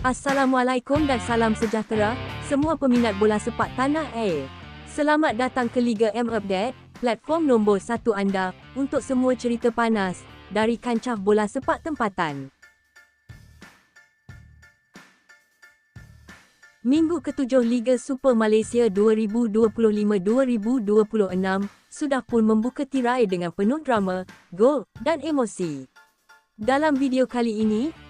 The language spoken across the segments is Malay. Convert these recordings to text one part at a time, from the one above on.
Assalamualaikum dan salam sejahtera semua peminat bola sepak tanah air. Selamat datang ke Liga M Update, platform nombor satu anda untuk semua cerita panas dari kancah bola sepak tempatan. Minggu ketujuh Liga Super Malaysia 2025-2026 sudah pun membuka tirai dengan penuh drama, gol dan emosi. Dalam video kali ini,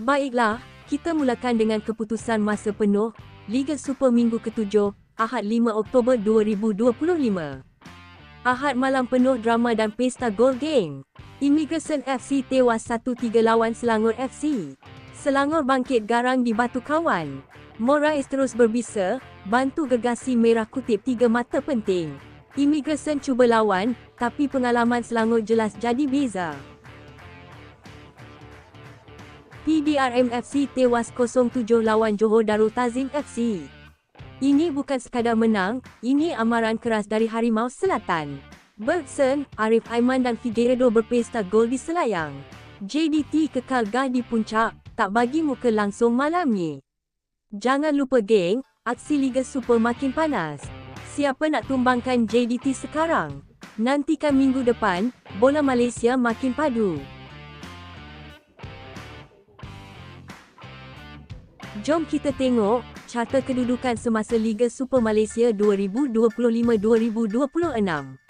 Baiklah, kita mulakan dengan keputusan masa penuh Liga Super Minggu ke-7, Ahad 5 Oktober 2025. Ahad malam penuh drama dan pesta gol geng. Immigration FC tewas 1-3 lawan Selangor FC. Selangor bangkit garang di Batu Kawan. Morais terus berbisa, bantu gegasi merah kutip tiga mata penting. Immigration cuba lawan, tapi pengalaman Selangor jelas jadi beza. PDRM FC tewas 0-7 lawan Johor Darul Tazim FC. Ini bukan sekadar menang, ini amaran keras dari Harimau Selatan. Bergson, Arif Aiman dan Figueredo berpesta gol di Selayang. JDT kekal gah di puncak, tak bagi muka langsung malam ni. Jangan lupa geng, aksi Liga Super makin panas. Siapa nak tumbangkan JDT sekarang? Nantikan minggu depan, bola Malaysia makin padu. Jom kita tengok carta kedudukan semasa Liga Super Malaysia 2025-2026.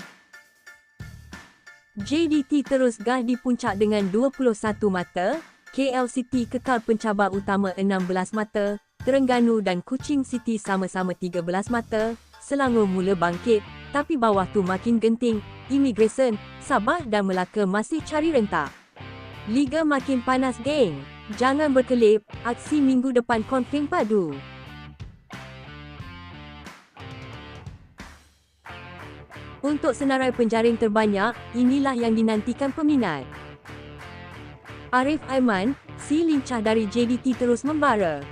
JDT terus gah di puncak dengan 21 mata, KL City kekal pencabar utama 16 mata, Terengganu dan Kuching City sama-sama 13 mata, Selangor mula bangkit, tapi bawah tu makin genting, Immigration, Sabah dan Melaka masih cari rentak. Liga makin panas geng. Jangan berkelip, aksi minggu depan konfirm padu. Untuk senarai penjaring terbanyak, inilah yang dinantikan peminat. Arif Aiman, si lincah dari JDT terus membara.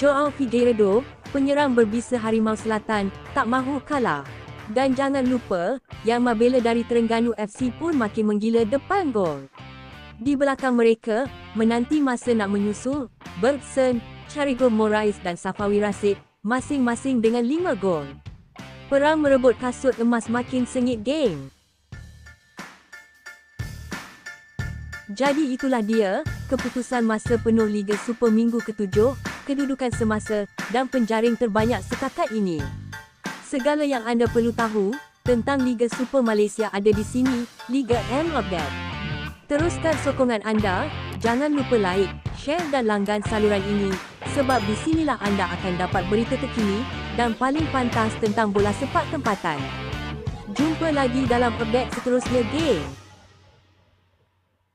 Joao Figueiredo, penyerang berbisa Harimau Selatan, tak mahu kalah. Dan jangan lupa, yang Mabela dari Terengganu FC pun makin menggila depan gol. Di belakang mereka, menanti masa nak menyusul, Bergson, Charigo Morais dan Safawi Rasid, masing-masing dengan 5 gol. Perang merebut kasut emas makin sengit geng. Jadi itulah dia, keputusan masa penuh Liga Super Minggu ke-7, kedudukan semasa dan penjaring terbanyak setakat ini. Segala yang anda perlu tahu tentang Liga Super Malaysia ada di sini, Liga M Update. Teruskan sokongan anda, jangan lupa like, share dan langgan saluran ini sebab di sinilah anda akan dapat berita terkini dan paling pantas tentang bola sepak tempatan. Jumpa lagi dalam update seterusnya, geng!